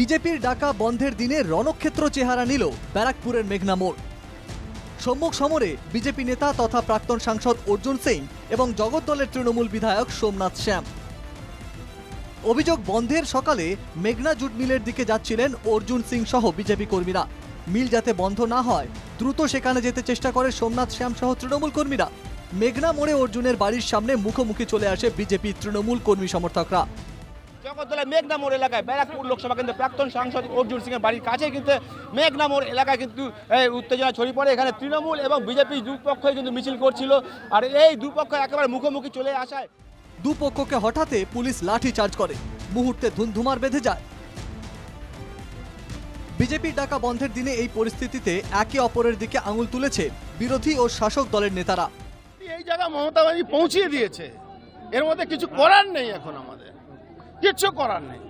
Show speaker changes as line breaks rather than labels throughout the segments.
বিজেপির ডাকা বন্ধের দিনে রণক্ষেত্র চেহারা নিল ব্যারাকপুরের মেঘনা মোড়। সম্মুখ সমরে বিজেপি নেতা তথা প্রাক্তন সাংসদ অর্জুন সিং এবং জগদ্দলের তৃণমূল বিধায়ক সোমনাথ শ্যাম। অভিযোগ, বন্ধের সকালে মেঘনা জুট মিলের দিকে যাচ্ছিলেন অর্জুন সিং সহ বিজেপি কর্মীরা। মিল যাতে বন্ধ না হয়, দ্রুত সেখানে যেতে চেষ্টা করে সোমনাথ শ্যাম সহ তৃণমূল কর্মীরা। মেঘনা মোড়ে অর্জুনের বাড়ির সামনে মুখোমুখি চলে আসে বিজেপি তৃণমূল কর্মী সমর্থকরা।
জগদ্দলা মেঘনা মোড় এলাকায় ব্যারাকপুর লোকসভা কেন্দ্রের প্রাক্তন সাংসদ অর্জুন সিংয়ের বাড়ির কাছে কিন্তু মেঘনা মোড় এলাকায় কিন্তু এই উত্তেজনা ছড়িয়ে পড়ে। এখানে তৃণমূল এবং বিজেপি দুপক্ষই কিন্তু মিছিল করছিল। আর এই দুপক্ষ একেবারে মুখোমুখি চলে আসায়।
দুপক্ষকে হঠাতে পুলিশ লাঠি চার্জ করে। মুহূর্তে ধুন্ধুমার বেঁধে যায়। বিজেপির ডাকা বন্ধের দিনে এই পরিস্থিতিতে একে অপরের দিকে আঙুল তুলেছে বিরোধী ও শাসক দলের নেতারা।
এই জায়গা মমতা ব্যানার্জি পৌঁছিয়ে দিয়েছে। এর মধ্যে কিছু করার নেই এখন আমাদের। কিচ্ছু করার নেই।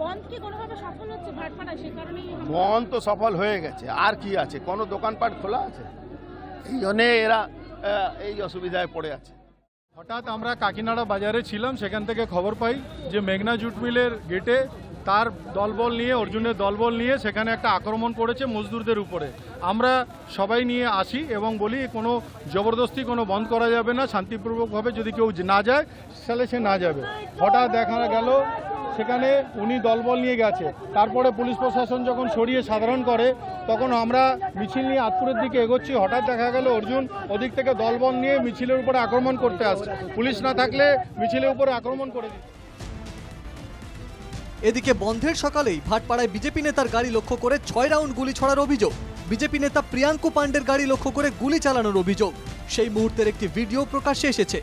বন্ধ কি কোনোভাবে সফল হচ্ছে ভাটপাড়ায়? সে কারণেই হামলা।
বন তো সফল হয়ে গেছে। আর কি আছে? কোনো দোকানপাট খোলা আছে? এই জন্যে এরা এই অসুবিধায় পড়ে আছে।
হঠাৎ আমরা কাকিনাড়া বাজারে ছিলাম সেখান থেকে খবর পাই যে মেঘনা জুট মিলের গেটে তার দলবল নিয়ে, অর্জুনের দলবল নিয়ে সেখানে একটা আক্রমণ করেছে মজদুরদের উপরে। আমরা সবাই নিয়ে আসি এবং বলি, কোনো জবরদস্তি, কোনো বন্ধ করা যাবে না, শান্তিপূর্বকভাবে যদি কেউ না যায়, তাহলে সে না যাবে। হঠাৎ দেখা গেল, সেখানে উনি দলবল নিয়ে গেছে। তারপরে পুলিশ প্রশাসন যখন সরিয়ে সাধারণ করে, তখন আমরা মিছিল নিয়ে আতপুরের দিকে এগোচ্ছি। হঠাৎ দেখা গেল, অর্জুন ওদিক থেকে দলবল নিয়ে মিছিলের উপরে আক্রমণ করতে আসছে। পুলিশ না থাকলে মিছিলের উপরে আক্রমণ করে দিত
এদিকে বন্ধের সকালেই ভাটপাড়ায় বিজেপি নেতার গাড়ি লক্ষ্য করে ছয় রাউন্ড গুলি ছড়ার অভিযোগ। বিজেপি নেতা প্রিয়াঙ্কু পাণ্ডের গাড়ি লক্ষ্য করে গুলি চালানোর অভিযোগ। সেই মুহূর্তের একটি ভিডিও প্রকাশ্যে এসেছে।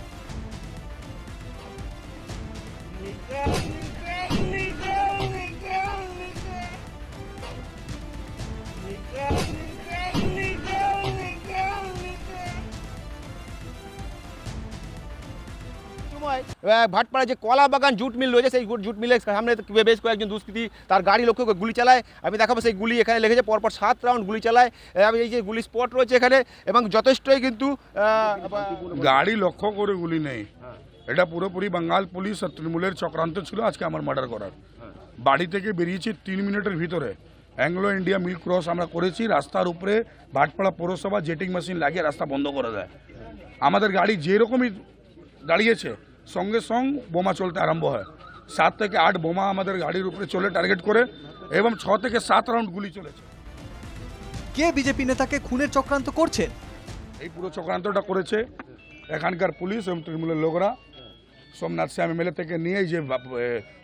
ভাটপাড়ায় যে কলা বাগান জুট মিল রয়েছে সেই জুট মিলের সামনে বেশ কয়েকজন দুষ্কৃতী তার গাড়ি লক্ষ্য করে গুলি চালায়। আমি দেখাবো সেই গুলি এখানে লেগেছে পরপর সাত রাউন্ড গুলি চালায়। আহ, এই যে গুলি স্পট রয়েছে এখানে এবং যথেষ্টই কিন্তু
গাড়ি লক্ষ্য করে গুলি নেই। এটা পুরোপুরি বাঙ্গাল পুলিশ আর তৃণমূলের চক্রান্ত ছিল আজকে আমার মার্ডার করার। বাড়ি থেকে বেরিয়েছি তিন মিনিটের ভিতরে। অ্যাংলো ইন্ডিয়া মিল্ক ক্রস আমরা করেছি রাস্তার উপরে ভাটপাড়া পৌরসভা জেটিং মেশিন লাগিয়ে রাস্তা বন্ধ করে দেয়। আমাদের গাড়ি যেরকমই দাঁড়িয়েছে সঙ্গে সঙ্গ বোমা চলতে আরম্ভ হয়। সাত থেকে আট বোমা আমাদের গাড়ির উপরে চলে টার্গেট করে এবং ছ থেকে সাত রাউন্ড গুলি চলেছে।
কে বিজেপি নেতাকে খুনের চক্রান্ত করছে?
এই পুরো চক্রান্তটা করেছে এখানকার পুলিশ এবং তৃণমূলের লোকরা। সোমনাথ শ্যাম এমএলএ থেকে নিয়ে যে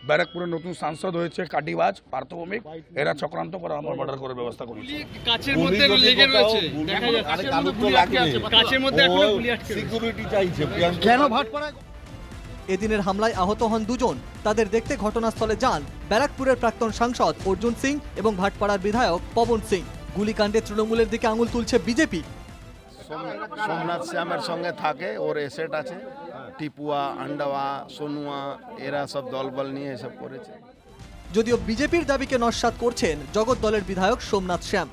ব্যারাকপুরের নতুন সাংসদ হয়েছে কাটিবাজ পার্থভৌমিক এরা চক্রান্ত করে আমার মার্ডার করার ব্যবস্থা করেছে।
কাচের মধ্যে লেগে রয়েছে দেখা যাচ্ছে কাচের মধ্যে এখনও গুলি আটকে রয়েছে।
কেন ভাটপাড়ায়
এদিনের হামলায় আহত হন দুজন। তাদের দেখতে ঘটনাস্থলে যান ব্যারাকপুরের প্রাক্তন সাংসদ অর্জুন সিং এবং ভাটপাড়ার বিধায়ক পবন সিং। গুলিকাণ্ডে তৃণমূলের দিকে আঙুল তুলছে বিজেপি।
সোমনাথ শ্যামের সঙ্গে থাকে ওর এসেট আছে। টিপুয়া আন্ডাওয়া সোনুয়া এরা সব দলবল নিয়ে এসব করেছে।
যদিও বিজেপির দাবিকে নস্বাত করছেন জগৎ দলের বিধায়ক সোমনাথ শ্যাম।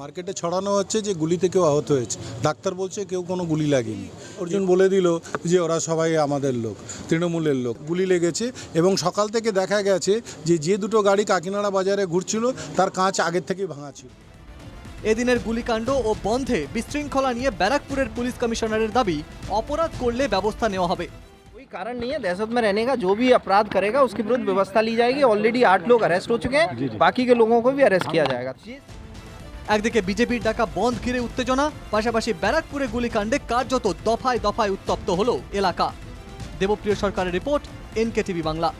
মার্কেটে ছড়ানো হচ্ছে যে গুলিতে কেউ আহত হয়েছে ডাক্তার বলছে কেউ কোনো গুলি লাগেনি অর্জুন বলে দিল যে ওরা সবাই আমাদের লোক তৃণমূলের লোক গুলি লেগেছে এবং সকাল থেকে দেখা গেছে যে যে দুটো গাড়ি কাকিনাড়া বাজারে ঘুরছিল তার কাঁচ আগের থেকেই ভাঙা ছিল
এদিনের গুলিকাণ্ড ও বন্ধে বিশৃঙ্খলা নিয়ে ব্যারাকপুরের পুলিশ কমিশনারের দাবি অপরাধ করলে ব্যবস্থা নেওয়া হবে
कोई कारण नहीं है दहशत में रहने का जो भी अपराध करेगा उसके विरुद्ध व्यवस्था ली जाएगी ऑलरेडी आठ लोग अरेस्ट हो चुके हैं बाकी के लोगों को भी अरेस्ट किया जाएगा
একদিকে বিজেপির ডাকা বন্ধ ঘিরে উত্তেজনা, পাশাপাশি ব্যারাকপুরে গুলিকাণ্ডে কার্যত দফায় দফায় উত্তপ্ত হল এলাকা। দেবপ্রিয় সরকারের রিপোর্ট এনকে টিভি বাংলা।